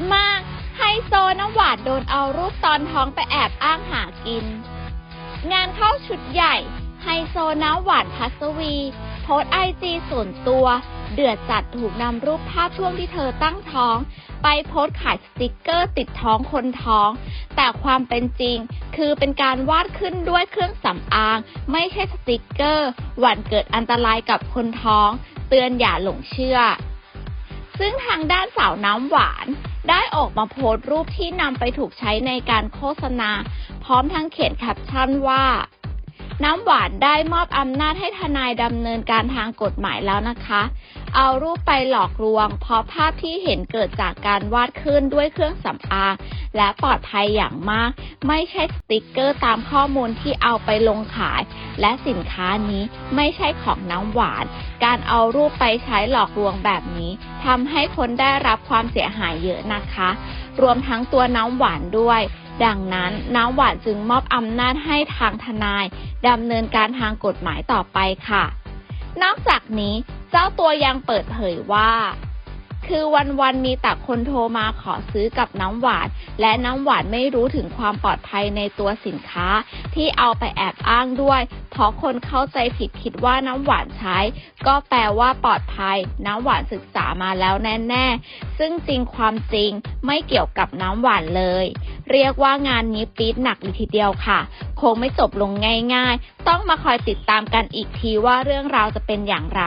ำหวานโดนเอารูปตอนท้องไปแอบอ้างหากิน งานเข้าชุดใหญ่ ไฮโซน้ำหวานพัสวี โพสไอจีส่วนตัว เดือดจัดถูกนำรูปภาพช่วงที่เธอตั้งท้อง ไปโพสขายสติกเกอร์ติดท้องคนท้อง แต่ความเป็นจริงคือเป็นการวาดขึ้นด้วยเครื่องสำอาง ไม่ใช่สติกเกอร์ หวั่นเกิดอันตรายกับคนท้อง เตือนอย่าหลงเชื่อ ซึ่งทางด้านสาวน้ำหวาน ได้ออกมาโพสต์รูปที่นำไปถูกใช้ในการโฆษณา พร้อมทั้งเขียนแคปชั่นว่า น้ำหวานได้มอบอำนาจให้ทนายดำเนินการทางกฎหมายแล้วนะคะ เอารูปไปหลอกลวง เพราะภาพที่เห็นเกิดจากการวาดขึ้นด้วยเครื่องสำอาง และปลอดภัยอย่างมาก ไม่ใช่สติกเกอร์ตามข้อมูลที่เอาไปลงขาย และสินค้านี้ไม่ใช่ของน้ำหวาน การเอารูปไปใช้หลอกลวงแบบนี้ทำให้คนได้รับความเสียหายเยอะนะคะ รวมทั้งตัวน้ำหวานด้วยดังนั้นน้ำหวานจึงมอบอำนาจให้ทางทนายดำเนินการทางกฎหมายต่อไปค่ะ นอกจากนี้เจ้าตัวยังเปิดเผยว่า คือวันๆมีแต่คนโทรมาขอซื้อกับน้ำหวาน และน้ำหวานไม่รู้ถึงความปลอดภัยในตัวสินค้า ที่เอาไปแอบอ้างด้วย เพราะคนเข้าใจผิดคิดว่าน้ำหวานใช้ ก็แปลว่าปลอดภัย น้ำหวานศึกษามาแล้วแน่ ๆ ซึ่งจริงความจริงไม่เกี่ยวกับน้ำหวานเลย เรียกว่างานนี้ปี๊ดหนักเลยทีเดียวค่ะ คงไม่จบลงง่าย ๆ ต้องมาคอยติดตามกันอีกทีว่าเรื่องราวจะเป็นอย่างไร